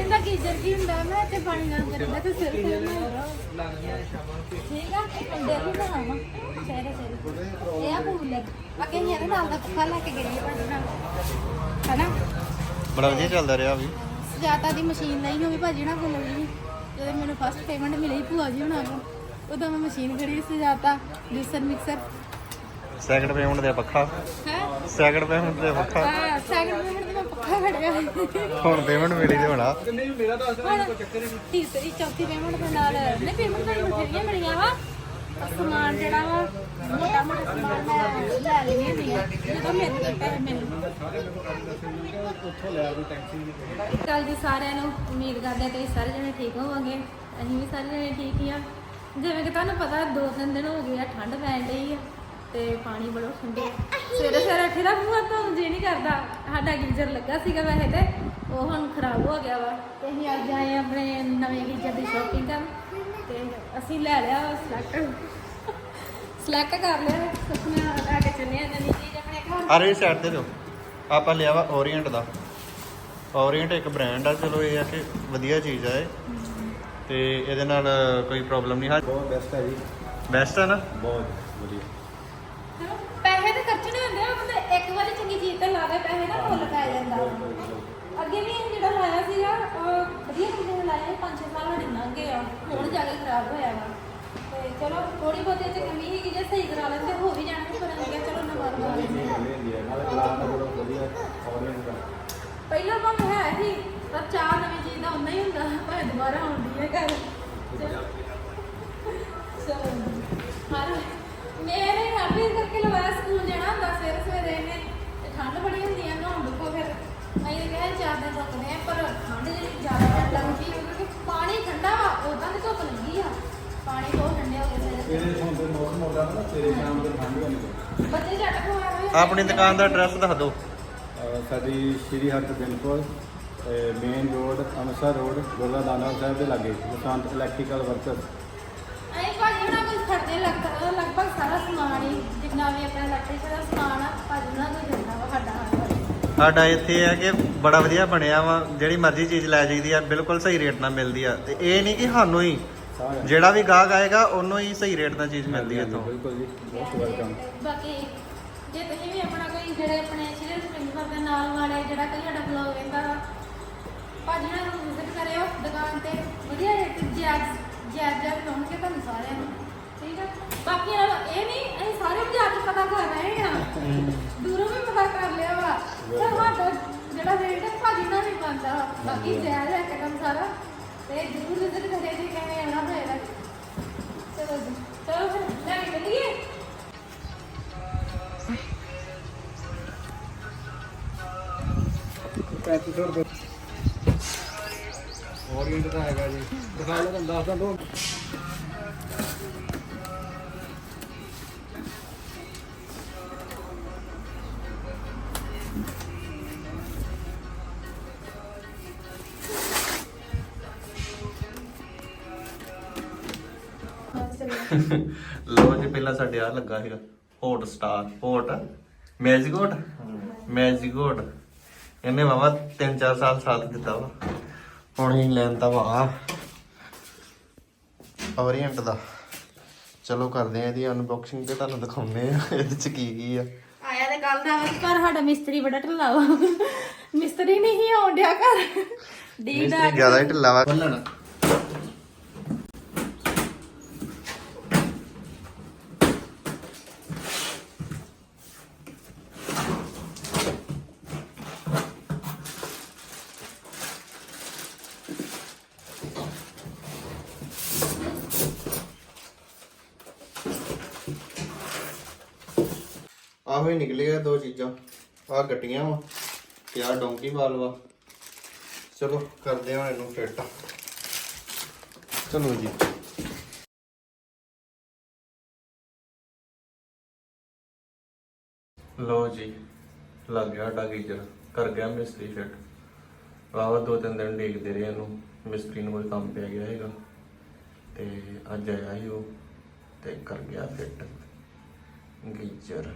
ਤੇ ਪਾਣੀ ਗਰਮ ਕਰਦਾ ਤੇ ਸਿਰ ਤੇ ਠੀਕ ਆ? ਅੰਡੇ ਵੀ ਬਣਾਵਾ। ਸਵੇਰੇ ਸਵੇਰੇ ਇਹ ਆ ਕੂਲਰ ਅੱਗੇ ਹੀ ਇਹਦੇ ਨਾਲ ਦਾ ਪੱਖਾ ਲੈ ਕੇ ਗਏ ਪੜਨਾ ਹਨਾ? ਬੜਾ ਵਧੀਆ ਚੱਲਦਾ ਰਿਹਾ ਵੀ। ਸੁਜਾਤਾ ਦੀ ਮਸ਼ੀਨ ਲਈ ਹੋਈ ਭਾਜੀ ਨਾ ਕੋਲ ਲਈ ਜਦੋਂ ਮੈਨੂੰ ਫਸਟ ਪੇਮੈਂਟ ਮਿਲੀ ਭੂਆ ਜੀ ਹੁਣਾਂ ਕੋਲ ਉਦੋਂ ਮੈਂ ਮਸ਼ੀਨ ਖੜੀ Sujata juicer mixer. Second payment ਦੇ ਪੱਖਾ। ਹੈ? ਸੈਕਿੰਡ ਪੇਮੈਂਟ ਦੇ ਪੱਖਾ। ਆ ਸੈਕਿੰਡ ਪੇਮੈਂਟ ਤੇ ਮੈਂ ਪੱਖਾ ਖੜਿਆ। ਹੁਣ ਪੇਮੈਂਟ ਮਿਲੀ ਤੇ ਹੋਣਾ। ਹੁਣ ਤੀਸਰੀ ਚੌਥੀ ਪੇਮੈਂਟ ਦੇ ਨਾਲ ਨਹੀਂ ਪੇਮੈਂਟ ਤਾਂ ਬਥੇਰੀਆਂ ਮਿਲੀਆਂ ਵਾ। ਪਰ ਸਮਾਨ ਜਿਹੜਾ ਵਾ ਮੋਟਾ ਮੋਟਾ ਸਮਾਨ ਮੈਂ ਲੈ ਲੈਣੀ ਹੁੰਦੀ ਆ ਜਦੋਂ ਮੇਰੇ ਕੋਲ ਪੈਸੇ ਮਿਲਣ। ਕੱਲ ਜੀ ਸਾਰਿਆਂ ਨੂੰ ਉਮੀਦ ਕਰਦੇ ਹਾਂ ਤੁਸੀਂ ਸਾਰੇ ਜਣੇ ਠੀਕ ਹੋਵਾਂਗੇ। ਅਸੀਂ ਵੀ ਸਾਰੇ ਜਣੇ ਠੀਕ ਹੀ ਆ। ਜਿਵੇਂ ਕਿ ਤੁਹਾਨੂੰ ਪਤਾ ਦੋ ਤਿੰਨ ਦਿਨ ਹੋ ਗਏ ਆ ਠੰਡ ਪੈਣ ਡਈ ਆ। ਤੇ ਪਾਣੀ ਬੜਾ ਠੰਡੇ। ਸਵੇਰੇ ਸਵੇਰੇ ਉੱਠੇ ਦਾ ਮੂੰਹ ਤੋਂ ਜੀ ਨਹੀਂ ਕਰਦਾ। ਸਾਡਾ ਗੀਜ਼ਰ ਲੱਗਾ ਸੀਗਾ ਵੈਸੇ ਤੇ ਉਹ ਹੁਣ ਖਰਾਬ ਹੋ ਗਿਆ ਵਾ। ਤੇ ਅਸੀਂ ਅੱਜ ਆਏ ਆ ਆਪਣੇ ਨਵੇਂ ਗੀਜ਼ਰ ਦੀ ਸ਼ਾਪਿੰਗ ਕਰਨ। ਤੇ ਅਸੀਂ ਲੈ ਲਿਆ ਸਿਲੈਕਟ ਸਿਲੈਕਟ ਕਰ ਲਿਆ। ਸੁਪਨਾ ਲੈ ਕੇ ਚੱਲੇ ਆ ਨਵੀਂ ਚੀਜ਼ ਆਪਣੇ ਘਰ। ਅਰੇ ਸਾਈਡ ਤੇ ਦਿਓ। ਆਪਾਂ ਲਿਆ ਵਾ ਓਰੀਐਂਟ ਦਾ। ਓਰੀਐਂਟ ਇੱਕ ਬ੍ਰਾਂਡ ਆ ਚਲੋ ਇਹ ਆ ਕਿ ਵਧੀਆ ਚੀਜ਼ ਆ ਇਹ। ਤੇ ਇਹਦੇ ਨਾਲ ਕੋਈ ਪ੍ਰੋਬਲਮ ਨਹੀਂ ਹਾਂ। ਬਹੁਤ ਬੈਸਟ ਹੈ ਜੀ। ਬੈਸਟ ਆ ਨਾ? ਬਹੁਤ ਵਧੀਆ। ਚਲੋ, ਪੈਸੇ ਤੇ ਖਰਚਣੇ ਹੁੰਦੇ ਆ ਬੰਦੇ ਇੱਕ ਵਾਰੀ ਚੰਗੀ ਚੀਜ਼ ਤੇ ਲਾ ਪੈਸੇ ਨਾ ਮੁੱਲ ਪੈ ਜਾਂਦਾ। ਅੱਗੇ ਵੀ ਇਹ ਜਿਹੜਾ ਲਾਇਆ ਸੀਗਾ ਉਹ ਵਧੀਆ ਕੰਪਨੀ ਲਾਇਆ 5-6 ਸਾਲ ਸਾਡੇ ਲੰਘ ਗਏ ਆ ਹੁਣ ਜਾ ਕੇ ਖਰਾਬ ਹੋਇਆ ਵਾ। ਤੇ ਚਲੋ ਥੋੜੀ ਬਹੁਤੀ ਤੇ ਕਮੀ ਸੀਗੀ ਜੇ ਸਹੀ ਕਰਾ ਲੈਂਦੇ ਹੋ ਵੀ ਜਾਣਾ ਸੀ ਪਰ ਅਸੀਂ ਕਿਹਾ ਚਲੋ ਨਵਾਂ ਲਵਾ ਲੈਂਦੇ ਹਾਂ। ਪਹਿਲਾਂ ਭਾਵੇਂ ਹੈ ਸੀ ਪਰ ਚਾਹ ਨਵੀਂ ਚੀਜ਼ ਦਾ ਹੁੰਦਾ ਹੀ ਹੁੰਦਾ ਭਾਵੇਂ ਦੁਬਾਰਾ ਆਉਂਦੀ ਹੈ ਘਰ। ਚਲੋ। ਚਲੋ। ਹਰ ਮੇਰੇ ਵੀ ਕਰਕੇ ਲਵਾਇਆ ਸਕੂਲ ਜਾਣਾ ਹੁੰਦਾ ਸਵੇਰੇ ਸਵੇਰੇ ਨੇ ਤੇ ਠੰਡ ਬੜੀ ਹੁੰਦੀ ਆ ਨਹਾਉਣ ਦੁੱਖੋ ਫਿਰ ਅਸੀਂ ਤਾਂ ਕਹਿੰਦੇ ਚਾਰ ਦਿਨ ਰੁਕਦੇ ਆ ਪਰ ਠੰਡ ਜਿਹੜੀ ਜ਼ਿਆਦਾ ਠੰਡ ਲੱਗਦੀ ਕਿਉਂਕਿ ਪਾਣੀ ਠੰਡਾ ਵਾ ਉਦਾਂ ਦੀ ਧੁੱਪ ਲੱਗੀ ਆ। ਪਾਣੀ ਬਹੁਤ ਠੰਡੇ ਹੋ ਗਏ ਸਵੇਰੇ ਸਵੇਰੇ। ਹੁਣ ਤੇ ਮੌਸਮ ਹੋ ਗਿਆ ਨਾ ਸਵੇਰੇ ਸ਼ਾਮ ਦੇ ਠੰਡ ਹੁੰਦੀ ਬੱਚੇ ਝੱਟ ਖਵਾ ਰਹੇ ਆਪਣੀ ਦੁਕਾਨ ਦਾ ਐਡਰੈਸ ਦੱਸ ਦਿਓ। ਸਾਡੀ ਸ਼੍ਰੀ ਹਰਗੋਬਿੰਦ ਕੋਲ ਮੇਨ ਰੋਡ ਅੰਮ੍ਰਿਤਸਰ ਰੋਡ ਗੁਰਦਾ ਦਾਨਾ ਸਾਹਿਬ ਦੇ ਲਾਗੇ ਬਸੰਤ ਇਲੈਕਟ੍ਰੀਕਲ ਵਰਕਰ ਅਸੀਂ ਭਾਜੀ ਉਹਨਾਂ ਕੋਲ ਖੜਦੇ ਲਗਭਗ ਲਗਭਗ ਸਮਾਨ ਹੀ ਜਿੰਨਾ ਵੀ ਆਪਣਾ ਇਲੈਕਟ੍ਰਿਕ ਦਾ ਸਮਾਨ ਆ ਭਾਜੀ ਉਹਨਾਂ ਕੋਲ ਜਾਂਦਾ ਵਾ ਸਾਡਾ ਇੱਥੇ ਹੈ ਕਿ ਬੜਾ ਵਧੀਆ ਬਣਿਆ ਵਾ ਜਿਹੜੀ ਮਰਜ਼ੀ ਚੀਜ਼ ਲੈ ਜਾਈਦੀ ਆ ਬਿਲਕੁਲ ਸਹੀ ਰੇਟ ਨਾਲ ਮਿਲਦੀ ਆ ਤੇ ਇਹ ਨਹੀਂ ਕਿ ਸਾਨੂੰ ਹੀ ਸਾਰਾ ਜਿਹੜਾ ਵੀ ਗਾਹਕ ਆਏਗਾ ਉਹਨੂੰ ਹੀ ਸਹੀ ਰੇਟ ਨਾਲ ਚੀਜ਼ ਮਿਲਦੀ ਹੈ ਇੱਥੋਂ ਬਿਲਕੁਲ ਜੀ ਬਹੁਤ ਵੈਲਕਮ ਬਾਕੀ ਜੇ ਤੁਸੀਂ ਵੀ ਆਪਣਾ ਕੋਈ ਜਿਹੜੇ ਆਪਣੇ ਸ਼੍ਰੀ ਸਿੰਗਰ ਦੇ ਨਾਲ ਵਾਲੇ ਜਿਹੜਾ ਕੋਈ ਸਾਡਾ ਬਲੌਗ ਵੇਖਦਾ ਵਾ ਭਾਜੀ ਨਾਲ ਨੂੰ ਵਿਜ਼ਿਟ ਕਰਿਓ ਦੁਕਾਨ ਤੇ ਵਧੀਆ ਰੇਟ ਜੈਜ਼ ਜੈਜ਼ ਜੈਜ਼ ਲਾਉਣਗੇ ਤੁਹਾਨੂੰ ਸਾਰਿਆਂ ਨੂੰ ਠੀਕ ਆ ਬਾਕੀ ਨਾਲ ਇਹ ਨਹੀਂ ਅਸੀਂ ਸਾਰੇ ਜਾ ਕੇ ਪਤਾ ਕਰ ਰਹੇ ਆ ਦੂਰੋਂ ਵੀ ਪਤਾ ਕਰ ਲਿਆ ਵਾ। ਪਰ ਸਾਡਾ ਜਿਹੜਾ ਰੇਟ ਹੈ ਭਾਜੀ ਨਾਲ ਨਹੀਂ ਬੰਦਾ ਬਾਕੀ ਜੈਜ਼ ਹੈ ਕਦਮ ਸਾਰਾ। ਤੇ ਜ਼ਰੂਰ ਵਿਜ਼ਿਟ ਕਰਿਓ ਜੀ, ਕਿਵੇਂ ਆਉਣਾ ਹੋਏਗਾ। ਚਲੋ ਜੀ, ਚਲੋ ਫਿਰ, ਲੈ ਕੇ ਚੱਲੀਏ। ਪੈਂਤੀ ਸੌ ਰੁਪਏ। ਓਰੀਐਂਟ ਦਾ ਹੈਗਾ ਜੀ। ਦਿਖਾ ਲਓ ਤੁਹਾਨੂੰ ਦੱਸਦਾ ਦੋ ਲੋ ਜੀ ਪਹਿਲਾਂ ਸਾਡੇ ਆ ਲੱਗਾ ਸੀਗਾ। ਹੌਟ ਸਟਾਰ ਹੌਟ ਮੈਜਿਕੋਟ ਮੈਜਿਕੋਟ ਇਹਨੇ ਬਾਬਾ 3-4 ਸਾਲ ਸਾਥ ਦਿੱਤਾ ਵਾ। ਹੁਣ ਹੀ ਲੈਂਦਾ ਵਾ ਓਰੀਐਂਟ ਦਾ। ਚਲੋ ਕਰਦੇ ਆ ਇਹਦੀ ਅਨਬਾਕਸਿੰਗ ਤੇ ਤੁਹਾਨੂੰ ਦਿਖਾਉਂਦੇ ਆ ਇਹਦੇ ਚ ਕੀ ਕੀ ਆ। ਆਇਆ ਤੇ ਕੱਲ ਦਾ ਵਾ, ਪਰ ਸਾਡਾ ਮਿਸਤਰੀ ਬੜਾ ਢਿੱਲਾ ਵਾ। ਮਿਸਤਰੀ ਨਹੀਂ ਆਉਣ ਡਿਆ ਘਰ। ਡੀ ਦਾ ਮਿਸਤਰੀ ਜ਼ਿਆਦਾ ਹੀ ਢਿੱਲਾ ਵਾ। ਆਹੋ ਹੀ ਨਿਕਲੀਆਂ ਦੋ ਚੀਜ਼ਾਂ। ਆ ਗੱਟੀਆਂ ਵਾ ਤੇ ਆ ਡੋਂਕੀ ਵਾਲ ਵਾ। ਚਲੋ, ਕਰਦੇ ਹਾਂ ਇਹਨੂੰ ਫਿੱਟ ਚਲੋ ਜੀ। ਲੋ ਜੀ, ਲੱਗ ਗਿਆ ਸਾਡਾ ਗੀਜ਼ਰ। ਕਰ ਗਿਆ ਮਿਸਤਰੀ ਫਿੱਟ ਵਾਵਾ ਦੋ ਤਿੰਨ ਦਿਨ ਦੇਖਦੇ ਰਹੇ ਇਹਨੂੰ। ਮਿਸਤਰੀ ਨੂੰ ਕੋਈ ਕੰਮ ਪੈ ਗਿਆ ਹੈਗਾ। ਤੇ ਅੱਜ ਆਇਆ ਹੀ ਉਹ ਤੇ ਕਰ ਗਿਆ ਫਿੱਟ ਗੀਜ਼ਰ।